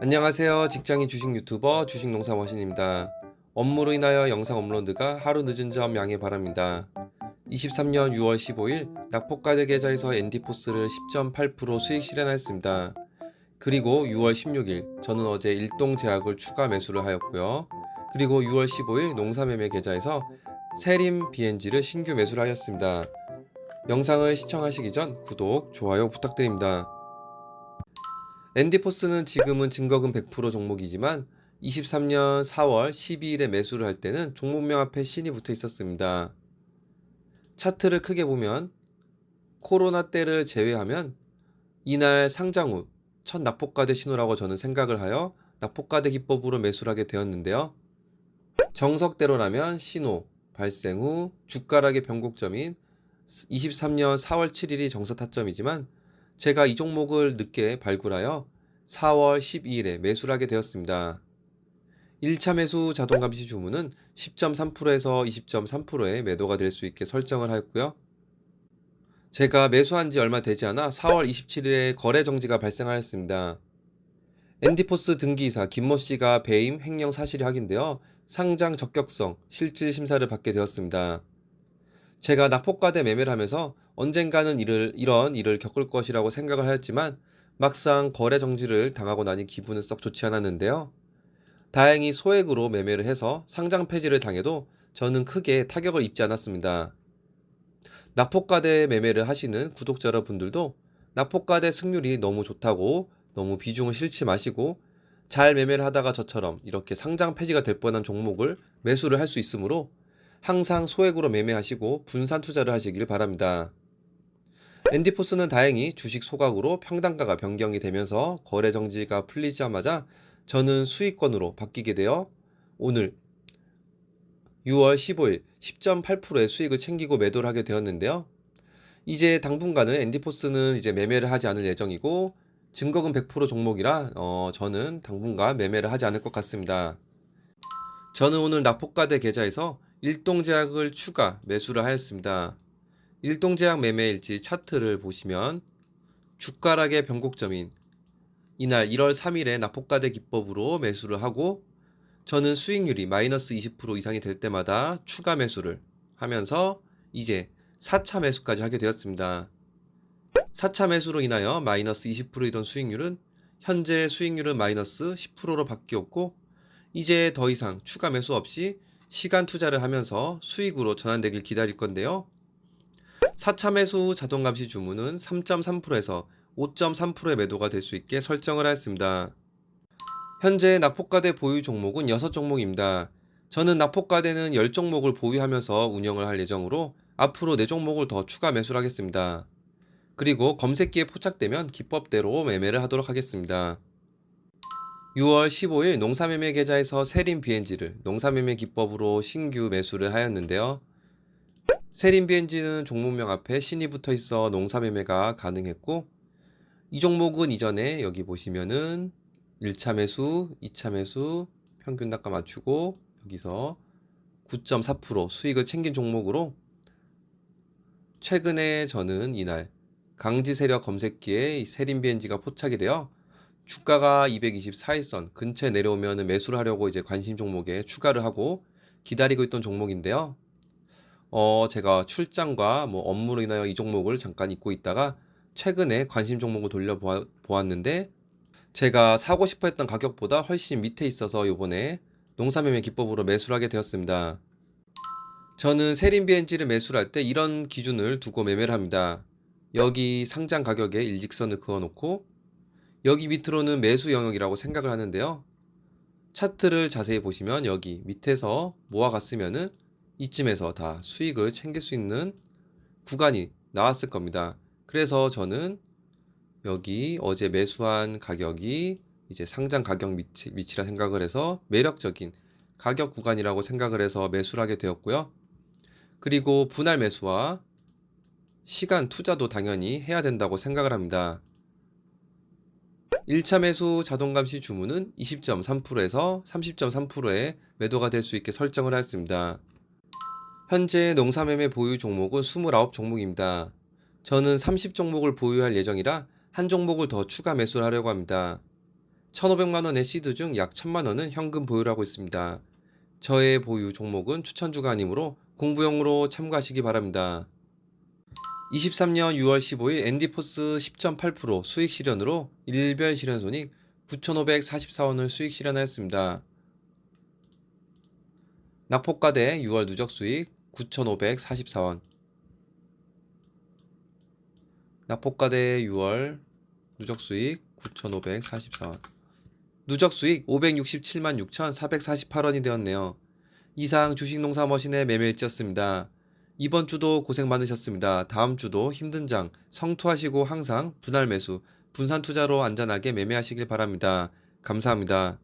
안녕하세요. 직장인 주식 유튜버 주식농사 머신입니다. 업무로 인하여 영상 업로드가 하루 늦은 점 양해 바랍니다. 23년 6월 15일 낙폭가대 계좌에서 엔디포스를 10.8% 수익 실현하였습니다. 그리고 6월 16일 저는 어제 일동 제약을 추가 매수를 하였고요. 그리고 6월 15일 농사매매 계좌에서 세림 BNG를 신규 매수를 하였습니다. 영상을 시청하시기 전 구독, 좋아요 부탁드립니다. 엔디포스는 지금은 증거금 100% 종목이지만 23년 4월 12일에 매수를 할 때는 종목명 앞에 신이 붙어 있었습니다. 차트를 크게 보면 코로나 때를 제외하면 이날 상장 후 첫 낙폭가대 신호라고 저는 생각을 하여 낙폭가대 기법으로 매수를 하게 되었는데요. 정석대로라면 신호 발생 후 주가락의 변곡점인 23년 4월 7일이 정서 타점이지만 제가 이 종목을 늦게 발굴하여 4월 12일에 매수를 하게 되었습니다. 1차 매수 자동 감시 주문은 10.3%에서 20.3%의 매도가 될 수 있게 설정을 하였고요. 제가 매수한 지 얼마 되지 않아 4월 27일에 거래 정지가 발생하였습니다. 엔디포스 등기이사 김모 씨가 배임 횡령 사실이 확인되어 상장 적격성 실질 심사를 받게 되었습니다. 제가 낙폭과대 매매를 하면서 언젠가는 이를, 이런 일을 겪을 것이라고 생각을 하였지만 막상 거래 정지를 당하고 나니 기분은 썩 좋지 않았는데요. 다행히 소액으로 매매를 해서 상장 폐지를 당해도 저는 크게 타격을 입지 않았습니다. 낙폭과대 매매를 하시는 구독자 여러분들도 낙폭과대 승률이 너무 좋다고 너무 비중을 실지 마시고 잘 매매를 하다가 저처럼 이렇게 상장 폐지가 될 뻔한 종목을 매수를 할 수 있으므로 항상 소액으로 매매하시고 분산 투자를 하시길 바랍니다. 엔디포스는 다행히 주식 소각으로 평단가가 변경이 되면서 거래 정지가 풀리자마자 저는 수익권으로 바뀌게 되어 오늘 6월 15일 10.8%의 수익을 챙기고 매도를 하게 되었는데요. 이제 당분간은 엔디포스는 이제 매매를 하지 않을 예정이고 증거금 100% 종목이라 어, 저는 당분간 매매를 하지 않을 것 같습니다. 저는 오늘 낙폭가대 계좌에서 일동제약을 추가 매수를 하였습니다. 일동제약 매매일지 차트를 보시면 주가락의 변곡점인 이날 1월 3일에 낙폭가대 기법으로 매수를 하고 저는 수익률이 마이너스 20% 이상이 될 때마다 추가 매수를 하면서 이제 4차 매수까지 하게 되었습니다. 4차 매수로 인하여 마이너스 20%이던 수익률은 현재 수익률은 마이너스 10%로 바뀌었고 이제 더 이상 추가 매수 없이 시간 투자를 하면서 수익으로 전환되길 기다릴 건데요. 4차 매수 자동 감시 주문은 3.3%에서 5.3%의 매도가 될 수 있게 설정을 하였습니다. 현재 낙폭가대 보유 종목은 6종목입니다. 저는 낙폭가대는 10종목을 보유하면서 운영을 할 예정으로 앞으로 4종목을 더 추가 매수를 하겠습니다. 그리고 검색기에 포착되면 기법대로 매매를 하도록 하겠습니다. 6월 15일 농사매매 계좌에서 세림 BNG를 농사매매 기법으로 신규 매수를 하였는데요. 세림 BNG는 종목명 앞에 신이 붙어 있어 농사매매가 가능했고 이 종목은 이전에 여기 보시면은 1차 매수, 2차 매수 평균 단가 맞추고 여기서 9.4% 수익을 챙긴 종목으로 최근에 저는 이날 강지 세력 검색기에 이 세림 BNG가 포착이 되어 주가가 224일선 근처에 내려오면 매수를 하려고 이제 관심 종목에 추가를 하고 기다리고 있던 종목인데요. 어, 제가 출장과 뭐 업무로 인하여 이 종목을 잠깐 잊고 있다가 최근에 관심 종목을 돌려보았는데 제가 사고 싶어 했던 가격보다 훨씬 밑에 있어서 요번에 농사매매 기법으로 매수를 하게 되었습니다. 저는 세림 BNG를 매수를 할 때 이런 기준을 두고 매매를 합니다. 여기 상장 가격에 일직선을 그어놓고 여기 밑으로는 매수 영역이라고 생각을 하는데요. 차트를 자세히 보시면 여기 밑에서 모아갔으면은 이쯤에서 다 수익을 챙길 수 있는 구간이 나왔을 겁니다. 그래서 저는 여기 어제 매수한 가격이 이제 상장 가격 밑이, 밑이라 생각을 해서 매력적인 가격 구간이라고 생각을 해서 매수를 하게 되었고요. 그리고 분할 매수와 시간 투자도 당연히 해야 된다고 생각을 합니다. 1차 매수 자동 감시 주문은 20.3%에서 30.3%의 매도가 될 수 있게 설정을 하였습니다. 현재 농사매매 보유 종목은 29 종목입니다. 저는 30 종목을 보유할 예정이라 한 종목을 더 추가 매수를 하려고 합니다. 1,500만 원의 시드 중 약 1,000만 원은 현금 보유를 하고 있습니다. 저의 보유 종목은 추천주가 아니므로 공부용으로 참고하시기 바랍니다. 23년 6월 15일 앤디포스 10.8% 수익 실현으로 일별 실현 손익 9,544원을 수익 실현하였습니다. 낙폭과대 6월 누적 수익 9,544원. 낙폭과대 6월 누적 수익 9,544원. 누적 수익 567만 6,448원이 되었네요. 이상 주식농사 머신의 매매일지였습니다. 이번 주도 고생 많으셨습니다. 다음 주도 힘든 장 성투하시고 항상 분할 매수, 분산 투자로 안전하게 매매하시길 바랍니다. 감사합니다.